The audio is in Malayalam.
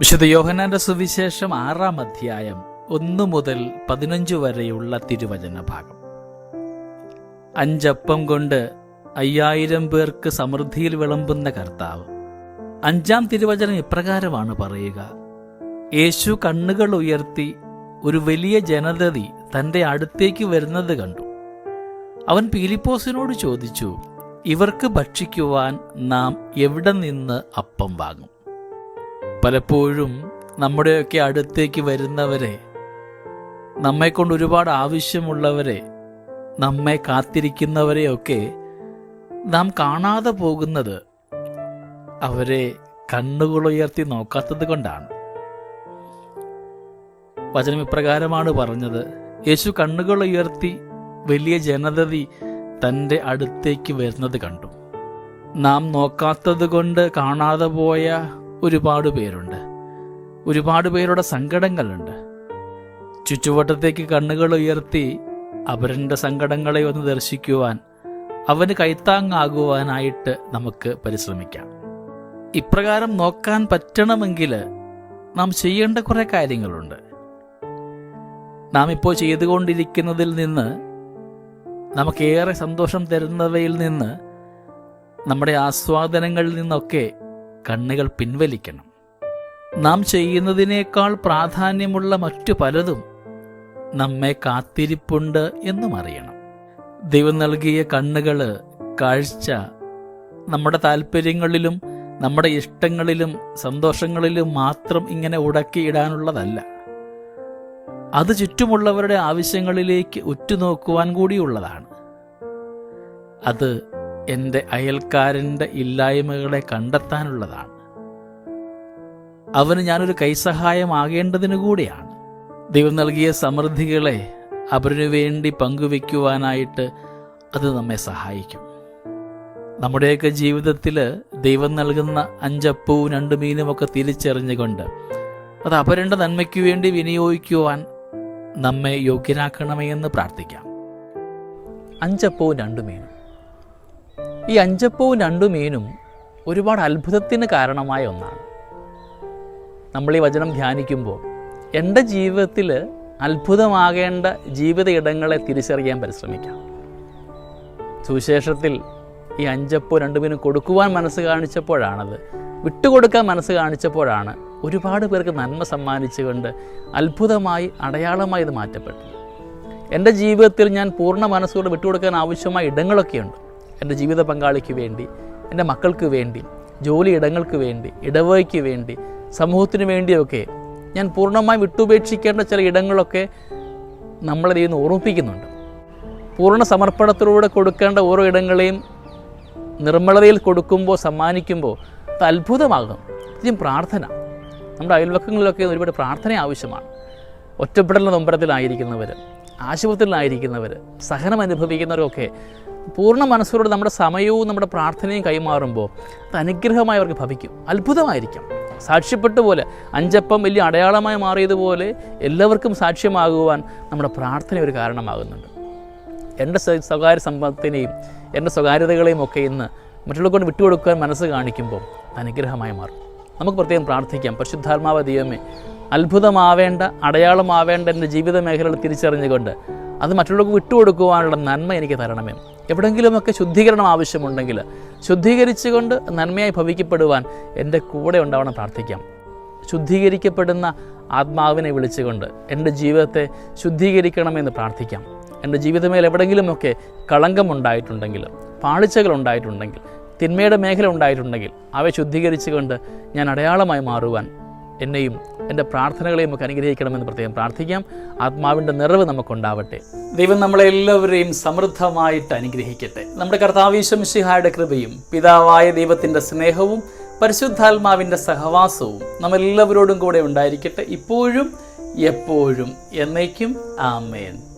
വിശുദ്ധ യോഹനാന്റെ സുവിശേഷം ആറാം അധ്യായം ഒന്നു മുതൽ പതിനഞ്ച് വരെയുള്ള തിരുവചന ഭാഗം അഞ്ചപ്പം കൊണ്ട് അയ്യായിരം പേർക്ക് സമൃദ്ധിയിൽ വിളമ്പുന്ന കർത്താവ്. അഞ്ചാം തിരുവചനം ഇപ്രകാരമാണ് പറയുക. യേശു കണ്ണുകൾ ഉയർത്തി ഒരു വലിയ ജനതതി തന്റെ അടുത്തേക്ക് വരുന്നത് കണ്ടു. അവൻ പീലിപ്പോസിനോട് ചോദിച്ചു ഇവർക്ക് ഭക്ഷിക്കുവാൻ നാം എവിടെ നിന്ന് അപ്പം വാങ്ങും? പലപ്പോഴും നമ്മുടെയൊക്കെ അടുത്തേക്ക് വരുന്നവരെ നമ്മെക്കൊണ്ട് ഒരുപാട് ആവശ്യമുള്ളവരെ നമ്മെ കാത്തിരിക്കുന്നവരെയൊക്കെ നാം കാണാതെ പോകുന്നത് അവരെ കണ്ണുകളുയർത്തി നോക്കാത്തത് കൊണ്ടാണ്. വചനം ഇപ്രകാരമാണ് പറഞ്ഞത്. യേശു കണ്ണുകൾ ഉയർത്തി വലിയ ജനതതി തന്റെ അടുത്തേക്ക് വരുന്നത് കണ്ടു. നാം നോക്കാത്തത് കൊണ്ട് കാണാതെ പോയ ഒരുപാട് പേരുണ്ട്. ഒരുപാട് പേരുടെ സങ്കടങ്ങളുണ്ട്. ചുറ്റുവട്ടത്തേക്ക് കണ്ണുകൾ ഉയർത്തി അവരുടെ സങ്കടങ്ങളെ ഒന്ന് ദർശിക്കുവാൻ അവന് കൈത്താങ്ങാകുവാനായിട്ട് നമുക്ക് പരിശ്രമിക്കാം. ഇപ്രകാരം നോക്കാൻ പറ്റണമെങ്കിൽ നാം ചെയ്യേണ്ട കുറേ കാര്യങ്ങളുണ്ട്. നാം ഇപ്പോൾ ചെയ്തുകൊണ്ടിരിക്കുന്നതിൽ നിന്ന് നമുക്കേറെ സന്തോഷം തരുന്നവയിൽ നിന്ന് നമ്മുടെ ആസ്വാദനങ്ങളിൽ നിന്നൊക്കെ കണ്ണുകൾ പിൻവലിക്കണം. നാം ചെയ്യുന്നതിനേക്കാൾ പ്രാധാന്യമുള്ള മറ്റു പലതും നമ്മെ കാത്തിരിപ്പുണ്ട് എന്നും അറിയണം. ദൈവം നൽകിയ കണ്ണുകൾ കാഴ്ച നമ്മുടെ താല്പര്യങ്ങളിലും നമ്മുടെ ഇഷ്ടങ്ങളിലും സന്തോഷങ്ങളിലും മാത്രം ഇങ്ങനെ ഉടക്കിയിടാനുള്ളതല്ല അത് ചുറ്റുമുള്ളവരുടെ ആവശ്യങ്ങളിലേക്ക് ഉറ്റുനോക്കുവാൻ കൂടിയുള്ളതാണ്. അത് എന്റെ അയൽക്കാരന്റെ ഇല്ലായ്മകളെ കണ്ടെത്താനുള്ളതാണ്. അവന് ഞാനൊരു കൈസഹായമാകേണ്ടതിനു കൂടിയാണ്. ദൈവം നൽകിയ സമൃദ്ധികളെ അവരിനു വേണ്ടി പങ്കുവെക്കുവാനായിട്ട് അത് നമ്മെ സഹായിക്കും. നമ്മുടെയൊക്കെ ജീവിതത്തിൽ ദൈവം നൽകുന്ന അഞ്ചപ്പവും രണ്ട് മീനുമൊക്കെ തിരിച്ചറിഞ്ഞുകൊണ്ട് അത് അപരന്റെ നന്മയ്ക്ക് വേണ്ടി വിനിയോഗിക്കുവാൻ നമ്മെ യോഗ്യനാക്കണമേ എന്ന് പ്രാർത്ഥിക്കാം. അഞ്ചപ്പവും രണ്ടു മീനും ഈ അഞ്ചപ്പവും രണ്ടു മീനും ഒരുപാട് അത്ഭുതത്തിന് കാരണമായ ഒന്നാണ്. നമ്മൾ ഈ വചനം ധ്യാനിക്കുമ്പോൾ എന്റെ ജീവിതത്തിൽ അത്ഭുതമാകേണ്ട ജീവിത ഇടങ്ങളെ തിരിച്ചറിയാൻ പരിശ്രമിക്കാം. സുവിശേഷത്തിൽ ഈ അഞ്ചപ്പോ രണ്ടുമീനും കൊടുക്കുവാൻ മനസ്സ് കാണിച്ചപ്പോഴാണത് വിട്ടുകൊടുക്കാൻ മനസ്സ് കാണിച്ചപ്പോഴാണ് ഒരുപാട് പേർക്ക് നന്മ സമ്മാനിച്ചുകൊണ്ട് അത്ഭുതമായി അടയാളമായി ഇത് മാറ്റപ്പെട്ടു എന്റെ ജീവിതത്തിൽ ഞാൻ പൂർണ മനസ്സോടെ വിട്ടുകൊടുക്കാൻ ആവശ്യമായ ഇടങ്ങളൊക്കെയുണ്ട്. എന്റെ ജീവിത പങ്കാളിക്ക് വേണ്ടി എന്റെ മക്കൾക്ക് വേണ്ടി ജോലിയിടങ്ങൾക്ക് വേണ്ടി ഇടവേക്ക് വേണ്ടി സമൂഹത്തിന് വേണ്ടിയൊക്കെ ഞാൻ പൂർണമായി വിട്ടുപേക്ഷിക്കേണ്ട ചില ഇടങ്ങളൊക്കെ നമ്മളെ ഇന്ന് ഓർമ്മിപ്പിക്കുന്നുണ്ട്. പൂർണ സമർപ്പണത്തിലൂടെ കൊടുക്കേണ്ട ഓരോ ഇടങ്ങളെയും നിർമ്മലതയിൽ കൊടുക്കുമ്പോൾ സമ്മാനിക്കുമ്പോൾ അത് അത്ഭുതമാകും. ഇതും പ്രാർത്ഥന. നമ്മുടെ അയൽവക്കങ്ങളിലൊക്കെ ഒരുപാട് പ്രാർത്ഥന ആവശ്യമാണ്. ഒറ്റപ്പെടലിന്റെ നൊമ്പരത്തിലായിരിക്കുന്നവർ ആശുപത്രിയിലായിരിക്കുന്നവർ സഹനം അനുഭവിക്കുന്നവരൊക്കെ പൂർണ മനസ്സോടെ നമ്മുടെ സമയവും നമ്മുടെ പ്രാർത്ഥനയും കൈമാറുമ്പോൾ അത് അനുഗ്രഹമായി അവർക്ക് ഭവിക്കും. അത്ഭുതമായിരിക്കും. സാക്ഷ്യപ്പെട്ട പോലെ അഞ്ചപ്പം വലിയ അടയാളമായി മാറിയതുപോലെ എല്ലാവർക്കും സാക്ഷ്യമാകുവാൻ നമ്മുടെ പ്രാർത്ഥന ഒരു കാരണമാകുന്നുണ്ട്. എന്റെ സ്വകാര്യ സമ്പത്തിനെയും എന്റെ സ്വകാര്യതകളെയും ഒക്കെ ഇന്ന് മറ്റുള്ളവർ കൊണ്ട് വിട്ടുകൊടുക്കാൻ മനസ്സ് കാണിക്കുമ്പോൾ അനുഗ്രഹമായി മാറും. നമുക്ക് പ്രത്യേകം പ്രാർത്ഥിക്കാം. പരിശുദ്ധാത്മാവ ദൈവമേ അത്ഭുതമാവേണ്ട അടയാളമാവേണ്ട എന്റെ ജീവിത മേഖലകൾ തിരിച്ചറിഞ്ഞുകൊണ്ട് അത് മറ്റുള്ളവർക്ക് വിട്ടുകൊടുക്കുവാനുള്ള നന്മ എനിക്ക് തരണമേ. എവിടെയെങ്കിലുമൊക്കെ ശുദ്ധീകരണം ആവശ്യമുണ്ടെങ്കിൽ ശുദ്ധീകരിച്ചുകൊണ്ട് നന്മയായി ഭവിക്കപ്പെടുവാൻ എന്റെ കൂടെ ഉണ്ടാവണം പ്രാർത്ഥിക്കാം. ശുദ്ധീകരിക്കപ്പെടുന്ന ആത്മാവിനെ വിളിച്ചുകൊണ്ട് എന്റെ ജീവിതത്തെ ശുദ്ധീകരിക്കണമെന്ന് പ്രാർത്ഥിക്കാം. എന്റെ ജീവിതമേൽ എവിടെയെങ്കിലുമൊക്കെ കളങ്കമുണ്ടായിട്ടുണ്ടെങ്കിൽ പാളിച്ചകൾ ഉണ്ടായിട്ടുണ്ടെങ്കിൽ തിന്മയുടെ മേഖല ഉണ്ടായിട്ടുണ്ടെങ്കിൽ അവയെ ശുദ്ധീകരിച്ചുകൊണ്ട് ഞാൻ അടയാളമായി മാറുവാൻ എന്നെയും എന്റെ പ്രാർത്ഥനകളെയും ഒക്കെ അനുഗ്രഹിക്കണമെന്ന് പ്രത്യേകം പ്രാർത്ഥിക്കാം. ആത്മാവിന്റെ നിറവ് നമുക്കുണ്ടാവട്ടെ. ദൈവം നമ്മളെല്ലാവരെയും സമൃദ്ധമായിട്ട് അനുഗ്രഹിക്കട്ടെ. നമ്മുടെ കർത്താവീശംശിഹായുടെ കൃപയും പിതാവായ ദൈവത്തിന്റെ സ്നേഹവും പരിശുദ്ധാത്മാവിന്റെ സഹവാസവും നമ്മളെല്ലാവരോടും കൂടെ ഉണ്ടായിരിക്കട്ടെ. ഇപ്പോഴും എപ്പോഴും എന്നേക്കും. ആമേൻ.